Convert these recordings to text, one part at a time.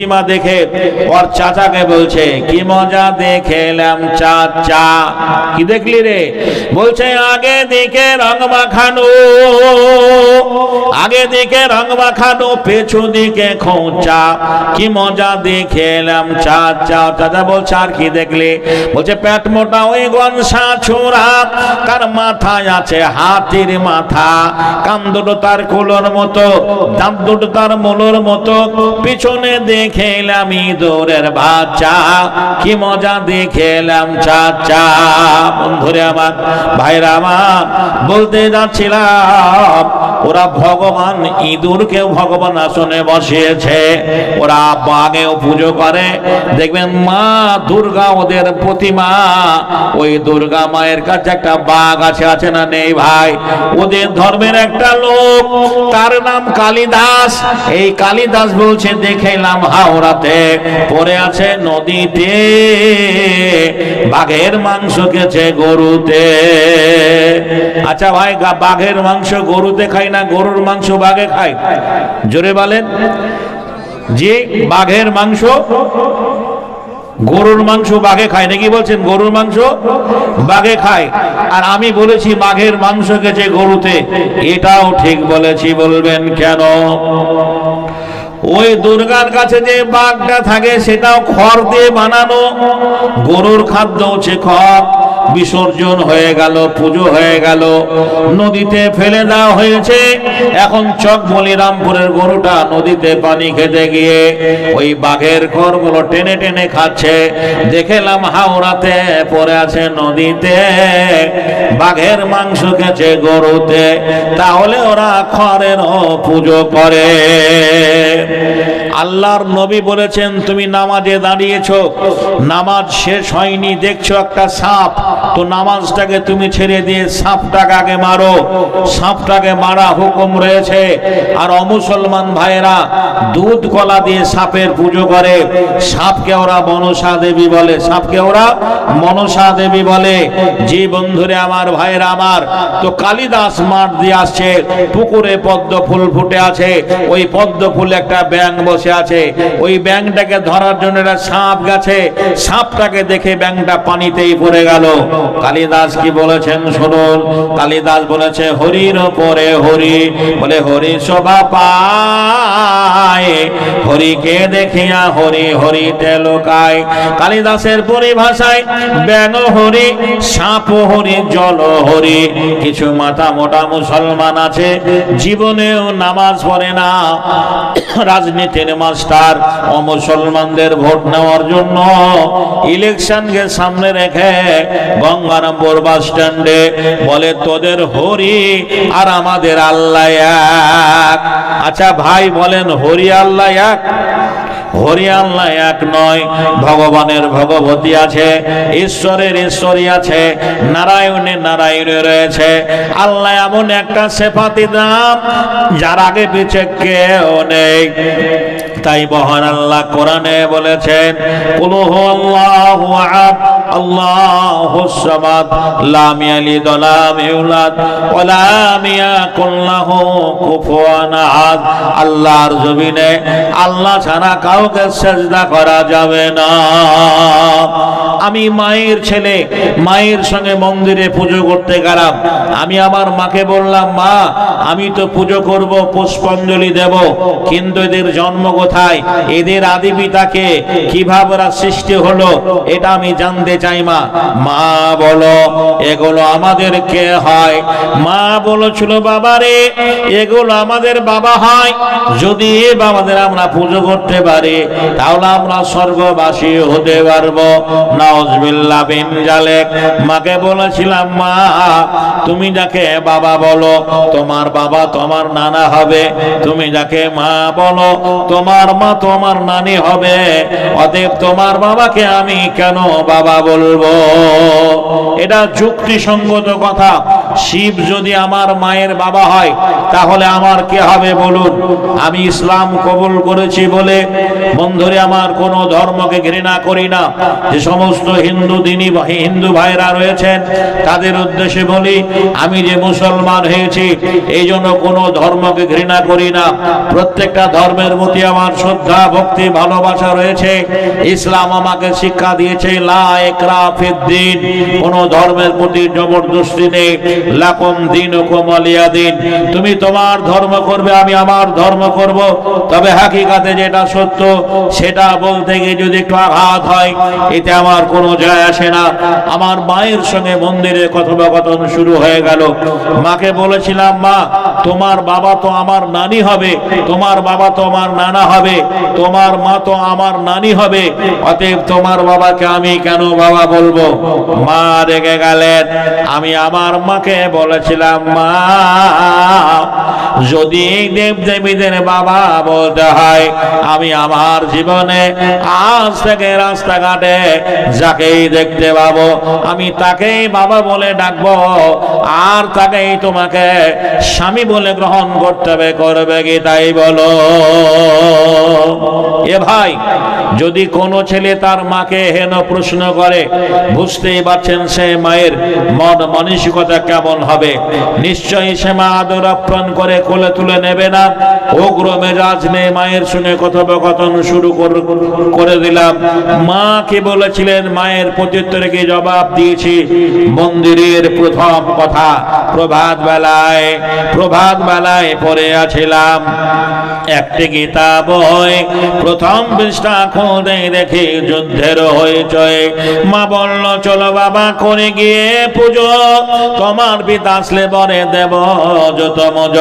প্রতিমা দেখে ওর চাচাকে বলছে, কি মজা দেখেলাম চাচা। কি দেখলি রে? বলছে, আগে দিকে আগে দিকে পেছু দিকে খোঁচা। কি মজা দেখেলাম চাচা। চাচা বলছে, আর কি দেখলি? বলছে, পেট মোটা ওই গনসা ছোড়া, তার মাথায় আছে হাতির মাথা। কান দুটো তার কুলোর মতো, দাঁত দুটো তার মোলর মতো, পিছনে দেখেলাম ইঁদুরের বাচ্চা। কি মজা দেখেলাম চাচা। বন্ধুরে আমার, ভাইরা আমার, বলতে যাচ্ছিলাম, ওরা ভগবান ইঁদুরকেও ভগবান আসনে বসিয়েছে। ওরা বাঘেও পুজো করে। দেখবেন মা দুর্গা ওদের প্রতিমা। ওই দুর্গা মায়ের কাছে একটা বাঘ আছে আছে না নেই ভাই? ওদের ধর্মের একটা লোক, তার নাম কালিদাস। এই কালিদাস বলছে দেখেলাম হাওড়াতে পড়ে আছে নদীতে, বাঘের মাংস খেছে গরুতে। আচ্ছা ভাই বাঘের মাংস গরুতে খাই না গরুর মাংস বাঘে খায়? জোরে বলেন। যে বাঘের মাংস গরুর মাংস বাঘে খায়, নাকি বলছেন গরুর মাংস বাঘে খায়? আর আমি বলেছি বাঘের মাংস গেছে গরুতে, এটাও ঠিক বলেছি, বলবেন কেন? ওই দুর্গার কাছে যে বাঘটা থাকে সেটাও খড় দিয়ে বানানো। গরুর খাদ্য হচ্ছে খড়। বিসর্জন হয়ে গেল, পুজো হয়ে গেল। নদীতে ফেলে দেওয়া হয়েছে। এখন চক বলিরামপুরের গরুটা নদীতে পানি খেতে গিয়ে ওই বাঘের খড়গুলো টেনে টেনে খাচ্ছে। দেখেলাম হাওড়াতে পড়ে আছে নদীতে। বাঘের মাংস খেছে গরুতে। তাহলে ওরা খড়েরও পুজো করে। আল্লাহর নবী বলেছেন, তুমি নামাজে দাঁড়িয়েছো, নামাজ শেষ হয়নি, দেখছ একটা সাপ। তো নামাজটাকে তুমি ছেড়ে দিয়ে সাপটাকে আগে মারো। সাপটাকে মারা হুকুম রয়েছে। আর অমুসলমান ভাইয়েরা দুধ কলা দিয়ে সাপের পুজো করে। সাপকে ওরা মনসা দেবী বলে। সাপকে ওরা মনসা দেবী বলে। যে বন্ধুরে আমার, ভাইয়েরা আমার, তো কালিদাস মাঠ দিয়ে আসছে। পুকুরে পদ্ম ফুল ফুটে আছে। ওই পদ্ম ফুল একটা ব্যাং বসে আছে। ওই ব্যাংটাকে ধরার জন্য একটা সাপ গেছে। সাপটাকে দেখে ব্যাংটা পানিতেই পড়ে গেল। কালিদাস কি বলেছেন শুনুন। কালিদাস বলেছে, হরির পরে হরি। বলে, হরি শোভা পায়। হরিকে দেখিয়া হরি হরিতে লোকায়। কালিদাসের পরিভাষায় ব্যাং হরি, সাপ হরি, জল হরি। কিছু মাথা মোটা মুসলমান আছে। জীবনেও নামাজ পড়ে না। রাজনীতির মাস্টার ও মুসলমানদের ভোট নেওয়ার জন্য ইলেকশনকে সামনে রেখে গঙ্গারামপুর বাস স্ট্যান্ডে বলে, তোদের হরি আর আমাদের আল্লাহ এক। আচ্ছা ভাই বলেন, হরি আল্লাহ এক? হরি আল্লাহ এক নয়, ভগবানের ভগবতী আছে, ঈশ্বরের ঈশ্বরী আছে, নারায়ণের নারায়ণে রয়েছে। আল্লাহ এমন একটা সেফাতি দাম যার আগে পিছে কেউ নেই। তাই মহান আল্লাহ কোরআনে বলেছেন, কুলহু আল্লাহু আহাদ, আল্লাহু সামাদ লাম ইয়ালিদ ওয়া লাম ইউলাদ ওয়া লাম ইয়াকুল লাহু কুফুয়ান আহাদ। আল্লাহর জমিনে আল্লাহ ছাড়া কাউকে সেজদা করা যাবে না। আমি মায়ের ছেলে, মায়ের সঙ্গে মন্দিরে পুজো করতে গেলাম। আমি আমার মাকে বললাম, মা, আমি তো পুজো করব, পুষ্পাঞ্জলি দেব, কিন্তু এদের জন্ম কোথায়? এদের আদি পিতাকে কীভাবে সৃষ্টি হলো, এটা আমি জানতে চাই মা। মা বলো, এগুলো আমাদের কে হয়? মা বলেছিল বাবারে এগুলো আমাদের বাবা হয়। যদি বাবাদের আমরা পুজো করতে পারি, তাহলে আমরা স্বর্গবাসী হতে পারব। নাউজবিল্লাহ বিন জালেক, মাকে বলেছিলাম, মা, তুমি যাকে বাবা বলো, তোমার বাবা তোমার নানা হবে। তুমি যাকে মা বলো, তোমার মা তোমার নানি হবে। অদেব তোমার বাবাকে আমি কেন বাবা বলব? এটা যুক্তিসঙ্গত কথা। শিব যদি আমার মায়ের বাবা হয়, তাহলে আমার কে হবে বলুন? আমি ইসলাম কবুল করেছি বলে বন্ধুরে আমার কোনো ধর্মকে ঘৃণা করি না। যে সমস্ত হিন্দু দিনী হিন্দু ভাইরা রয়েছেন, তাদের উদ্দেশ্যে বলি, আমি যে মুসলমান হয়েছি, এই জন্য কোনো ধর্মকে ঘৃণা করি না। প্রত্যেকটা ধর্মের প্রতি আমার শ্রদ্ধা, ভক্তি, ভালোবাসা রয়েছে। ইসলাম আমাকে শিক্ষা দিয়েছে, লা একরা ফিদ্দিন কোন ধর্মের প্রতি জবরদস্তি নেই। লাকুম দিনুকুম ওয়ালিয়া দিন। তুমি তোমার ধর্ম করবে, আমি আমার ধর্ম করব। তবে হাকিকাতে যেটা সত্য, সেটা বলতে গিয়ে যদি একটু আঘাত হয়, এতে আমার কোনো যায় আসে না। আমার মায়ের সঙ্গে মন্দিরে কথোপকথন শুরু হয়ে গেল। মাকে বলেছিলাম, মা, তোমার বাবা তো আমার নানি হবে, তোমার বাবা তো আমার নানা হবে, তোমার মা তো আমার নানি হবে, অতএব তোমার বাবাকে আমি কেন বাবা বলব? মা রেগে গেলেন, আমি আমার মাকে বলেছিলাম, মা, যদি দেব দেবীদের বাবা বলতে হয়, আমি আমার জীবনে আজ থেকে রাস্তাঘাটে যাকেই দেখতে পাবো, আমি তাকেই বাবা বলে ডাকবো, আর তাকেই তোমাকে স্বামী বলে গ্রহণ করতে হবে, করবে কি তাই বলো? এ ভাই, যদি কোনো ছেলে তার মাকে হেন প্রশ্ন করে, বুঝতেই পারছেন সে মায়ের মন মানসিকতা কেমন হবে। নিশ্চয়ই সে মা আদর আপ্রাণ করে কোলে তুলে নেবে না। উগ্র মেজাজ নিয়ে মায়ের সঙ্গে কথোপকথন শুরু করে দিলাম। মা কি বলেছিলেন, মায়ের প্রত্যুত্তরে কি জবাব দিয়েছি? মন্দিরের প্রথম কথা, প্রভাত বেলায় প্রভাত বেলায় পড়ে আছিলাম। একটি গীতা বই প্রথম পৃষ্ঠা খুঁজে দেখি যুদ্ধের হইচই। মা বলল, চলো বাবা, করে গিয়ে পুজো। তোমার পিতা আসলে বরে দেব, যত মজ।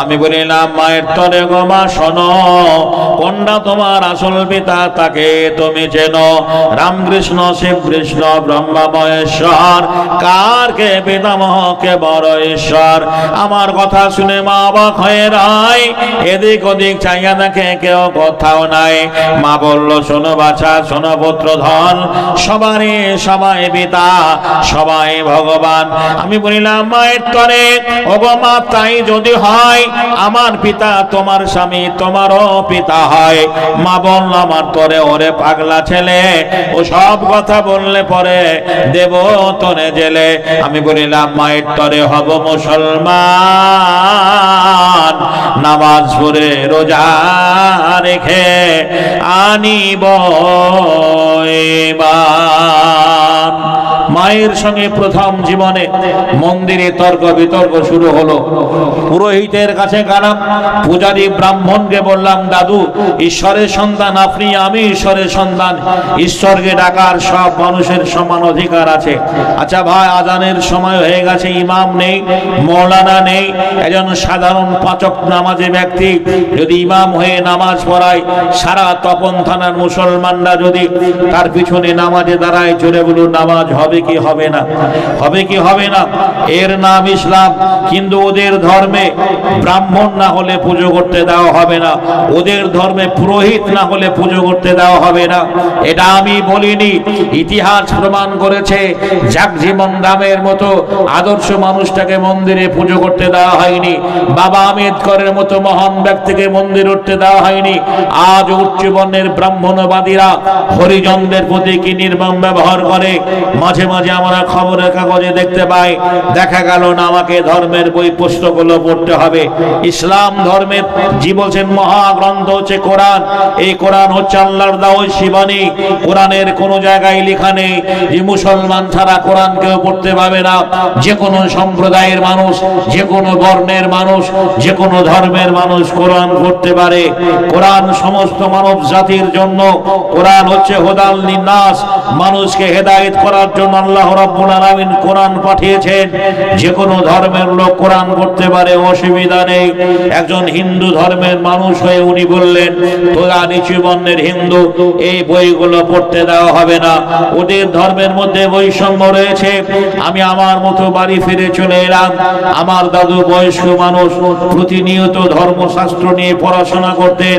আমি বলিলাম, মায়ের তরে গো মা, শোনো, কোনটা তোমার আসল পিতা, তাকে তুমি চেনো। রামকৃষ্ণ শিব কৃষ্ণ ব্রহ্মা, মহেশ্বর, কার কে পিতামহ, কে বড় ঈশ্বর? আমার কথা শুনে মা অবাক হয়ে রায় এদিক ওদিক চাইয়া দেখে কেউ কোথাও নাই। মা বলল, শোনো বাছা, শোনো পুত্র ধন, সবারই সবাই পিতা, সবাই ভগবান। আমি বলিলাম মায়ের তরে? ওগো মা, তাই যদি হয়, আমার পিতা তোমার স্বামী, তোমারও পিতা হয়। মা বলল, আমার তরে ওরে পাগলা ছেলে, ও সব কথা বললে পরে দেব তরে জেলে। আমি বলিলাম, মায়ের তরে হব মুসলমান, নামাজ পড়ে রোজা রেখে আনিব। মায়ের সঙ্গে প্রথম জীবনে মন্দিরে তর্ক বিতর্ক শুরু হলো। পুরোহিতের কাছে গেলাম পূজারী ব্রাহ্মণকে বললাম, দাদু, ঈশ্বরের সন্তান আপনি, আমি ঈশ্বরের সন্তান। ঈশ্বরকে ডাকার সব মানুষের সমান অধিকার আছে। আচ্ছা ভাই, আজানের সময় হয়ে গেছে, ইমাম নেই, মৌলানা নেই, একজন সাধারণ পাচক নামাজে ব্যক্তি। যদি ইমাম হয়ে নামাজ পড়ায়, সারা তপন থানার মুসলমানরা যদি তার পিছনে নামাজে দাঁড়ায় চলে বলুন, নামাজ হবে কি হবে না? হবে কি হবে না? এর নাম ইসলাম, কিন্তু ওদের ধর্মে ব্রাহ্মণ না হলে পুজো করতে দেওয়া হবে না। ওদের ধর্মে পুরোহিত না হলে পুজো করতে দেওয়া হবে না। এটা আমি বলিনি, ইতিহাস প্রমাণ করেছে, জাগজীবন রামের মতো আদর্শ মানুষটাকে মন্দিরে পুজো করতে দেওয়া হয়নি, বাবা আম্বেদকরের মতো মহান ব্যক্তিকে মন্দির উঠতে দেওয়া হয়নি। আজ উচ্চবর্ণের ব্রাহ্মণবাদীরা হরিজনদের প্রতি কি নির্মম ব্যবহার করে? মাঝে মাঝে আমরা খবরের কাগজে দেখতে পাই দেখা গেল না, আমাকে ধর্মের বই পুস্তকগুলো পড়তে হবে। ইসলাম ধর্মের, জি বলছেন মহাগ্রন্থ হচ্ছে কোরআন। এই কোরআন হচ্ছে আল্লাহর দাওয়াত শিবানী। কোরআনের কোনো জায়গায় লেখা নেই যে মুসলমান ছাড়া কোরআন কেউ পড়তে পাবে না। যে কোনো সম্প্রদায়ের মানুষ, যে কোনো বর্ণের মানুষ, যে কোনো ধর্মের মানুষ কোরআন পড়তে পারে। কোরআন সমস্ত মানব জাতির জন্য, কোরআন হচ্ছে হোদাল নিন্নাস মানুষকে হেদায়েত করার জন্য আল্লাহ রাব্বুল আলামিন কোরআন পাঠিয়েছেন। যে কোনো ধর্মের লোক কোরআন করতে পারে, অসুবিধা নেই। একজন হিন্দু ধর্মের মানুষ হয়ে উনি বললেন, তোরা নিচু বর্ণের হিন্দু, এই বইগুলো পড়তে দেওয়া হবে না। ওদের ধর্মের মধ্যে বৈষম্য রয়েছে। আমি আমার মতো বাড়ি ফিরে চলে এলাম। আমার দাদু বয়স্ক মানুষ প্রতিনিয়ত ধর্মশাস্ত্র নিয়ে পড়াশোনা করতেন।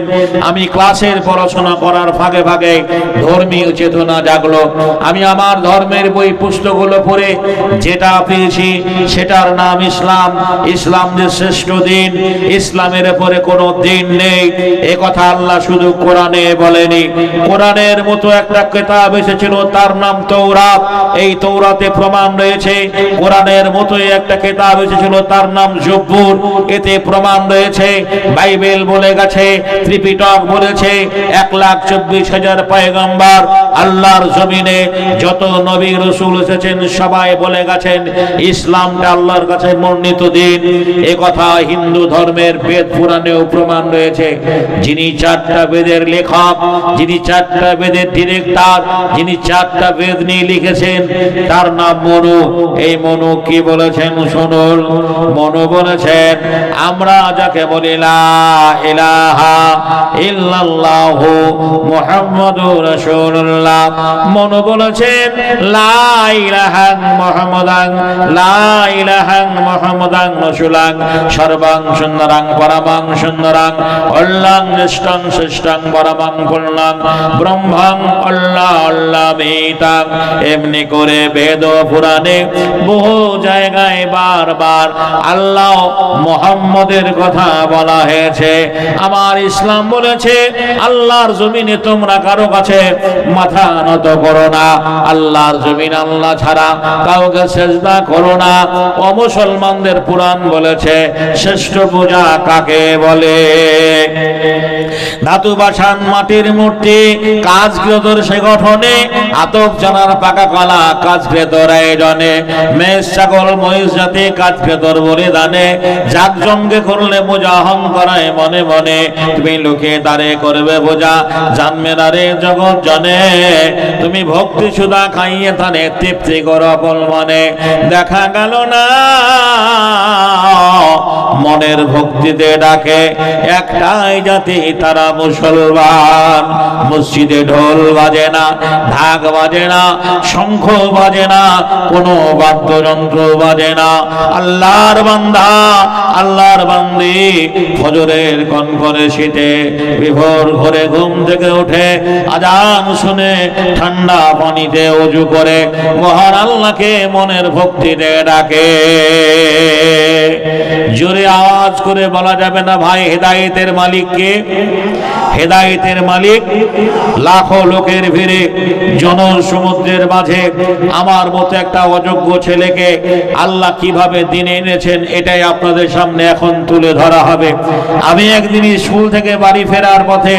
আমি ক্লাসের পড়াশোনা করার ফাঁকে ফাঁকে ধর্মীয় চেতনা জাগলো। আমি আমার ধর্মের বই পুস্তকগুলো পড়ে যেটা পেয়েছি সেটার নাম ইসলাম। ইসলাম যে শ্রেষ্ঠ দিন, ইসলামের পরে কোনো দিন নেই। এ কথা আল্লাহ শুধু কোরআনে বলেনি। কোরআনের মতো একটা কেতাব এসেছিল, তার নাম তৌরাত এই তৌরাতে প্রমাণ রয়েছে, কোরআনের মতোই একটা কেতাব এসেছিল, তার নাম জব্বুর। এতে প্রমাণ রয়েছে, বাইবেল বলে গেছে, ত্রিপিটক বলেছে, এক লাখ চব্বিশ হাজার পয়গম্বর আল্লাহর জমিনে যত নবী রসুল এসেছেন, সবাই বলে গেছেন ইসলামটা আল্লাহর কাছে মনোনীত দিন। এ কথা হিন্দু ধর্মের বেদ পুরাণেও প্রমাণ রয়েছে। যিনি চারটা বেদের লেখক, যিনি চারটা বেদের ডিরেক্টর, যিনি চারটা বেদ নিয়ে লিখেছেন, তার নাম মনু। এই মনু কি বলেছেন শুনুন। মনু বলেছেন, আমরা যাকে বলি ইলাহা ইল্লাল্লাহু মুহাম্মাদুর রাসূলুল্লাহ। মনু বলেছেন, লা ইলাহা মুহাম্মাদান, লা ইলাহা মুহাম্মাদান রাসূলাং সর্বাং সুন্দরাং, পরমাং সুন্দরাং নিষ্ঠং শ্রেষ্ঠং পরমাং ব্রহ্মাং অল্লাহ অল্লাহ মেতাং এমনি করে বেদ পুরাণে বহু জায়গায় বারবার আল্লাহ মোহাম্মদের কথা বলা হয়েছে। আমার ইসলাম বলেছে, আল্লাহর জমিনে তোমরা কারও কাছে মাথা নত করো না। আল্লাহর জমিন আল্লাহ ছাড়া কাউকে সেজদা করো না অমুসলমানদের পুরাণ বলেছে, শ্রেষ্ঠ পূজা কাকে বলে? ধাতু বাসান, মাটির মূর্তি কাজ ক্রেতর সে গঠনে আতক জানার পাকা কলা, কাজ ক্রেতর আয়োজনে, মেষ, ছাগল, মহিষ জাতি, কাজ ক্রেতর বলিদানে জমকে করলে বোঝা অহংকরায় মনে মনে, তুমি লোকে দাঁড়ে করবে বোঝা জানবে রে জগৎ জনে, তুমি ভক্তি সুদা খাইয়ে তানে তৃপ্তি করো মনে, দেখা গেল না। মনের ভক্তিতে ডাকে, একটাই জাতি তারা মুসলমান। মসজিদে ঢোল বাজে না, ঢাক বাজে না, শঙ্খ বাজে না, কোনো বাদ্যযন্ত্র বাজে না। আল্লাহর বান্দা, আল্লাহর বান্দি ফজরের কনকনে শীতে বিভোর ঘরে ঘুম থেকে উঠে আজান শুনে ঠান্ডা পানিতে অজু করে। মহান আল্লাহকে মনের ভক্তিতে ডাকে। জোরে আওয়াজ করে বলা যাবে না ভাই হেদায়েতের মালিককে। হেদায়েতের মালিক লাখো লোকের ভিড়ে জন সমুদ্রের মাঝে। আমার মতো একটা অযোগ্য ছেলেকে আল্লাহ কীভাবে দিনে এনেছেন এটাই আপনাদের সামনে এখন তুলে ধরা হবে। আমি একদিন স্কুল থেকে বাড়ি ফেরার পথে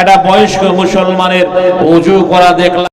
একটা বয়স্ক মুসলমানের উজু করা দেখলাম।